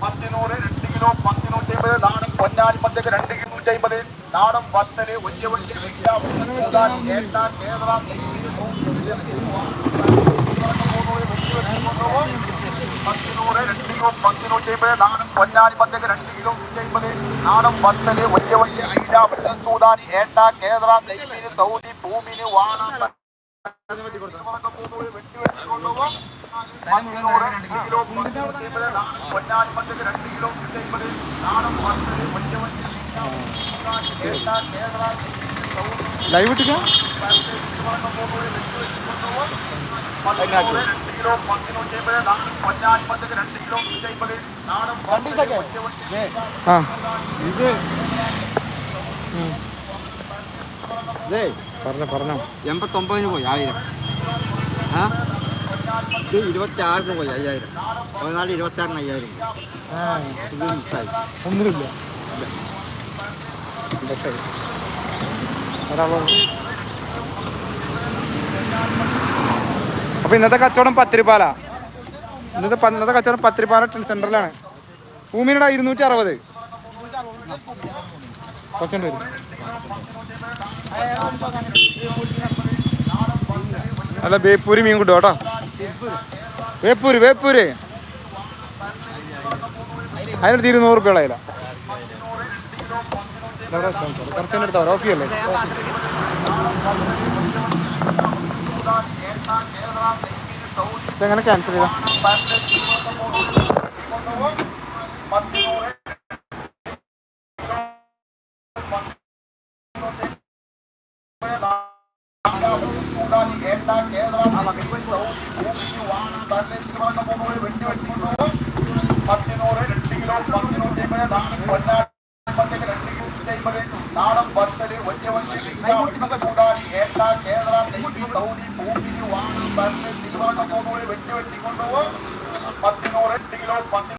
പത്തിനൂറ് രണ്ട് കിലോ പത്തിനൂറ്റി അമ്പത് നാടൻ പൊന്നാനി പച്ചക്ക് രണ്ട് കിലോ അമ്പത് നാടൻ പത്തൽ വലിയ വലിയ കിലോ പത്തിനൂറ്റി അമ്പത് നാടൻ പത്തൽ വലിയ വലിയ ഐല വെട്ടൻ സൂതാനി ഏട്ട കേരള നെയ്മീൻ സൗദി ഭൂമിന് വാണ ലൈവ് ആ. ഇതേ. പറഞ്ഞോ പറഞ്ഞോ. എൺപത്തൊമ്പതിന് പോയി ആയിരം. ആ? ഇത് ഇരുപത്തി ആറിന് പോയി അയ്യായിരം. പതിനാല് ഇരുപത്തി ആറിന് അയ്യായിരം ഇത് മിസ്സായി. ഒന്നുമില്ല അപ്പൊ ഇന്നത്തെ കച്ചവടം പത്തിരിപ്പാല. ഇന്നത്തെ ഇന്നത്തെ കച്ചവടം പത്തിരിപ്പാല സെന്ററിലാണ്. ഭൂമിയുടെ ഇരുന്നൂറ്റി അറുപത് കുറച്ചുണ്ട് വരും. അല്ല ബേപ്പൂരി മീൻ കിട്ടും കേട്ടോ. വേപ്പൂര്. വേപ്പൂര് അതിനടുത്ത് ഇരുന്നൂറ് റുപ്യ ഉള്ള കുറച്ചെന്നെ എടുത്തോ ഓഫി അല്ലേ ഇതെങ്ങനെ ക്യാൻസൽ ചെയ്താ? പത്തിനൂറ് രണ്ട് കിലോ പത്തിനൂറ്റി അമ്പത് നാടൻ പൊന്നാനി പച്ചക്ക് രണ്ട് കിലോ അമ്പത് നാടൻ പത്തൽ വലിയ വലിയ കൂടാനി ഏട്ട കേരള നെയ്മീൻ സൗദി ഭൂമിന് വാണം തന്നെ തിരുവനന്തപുരം വെട്ടി വെട്ടി കൊണ്ടുപോകും പത്തിനൂറ് രണ്ട് കിലോ പത്തി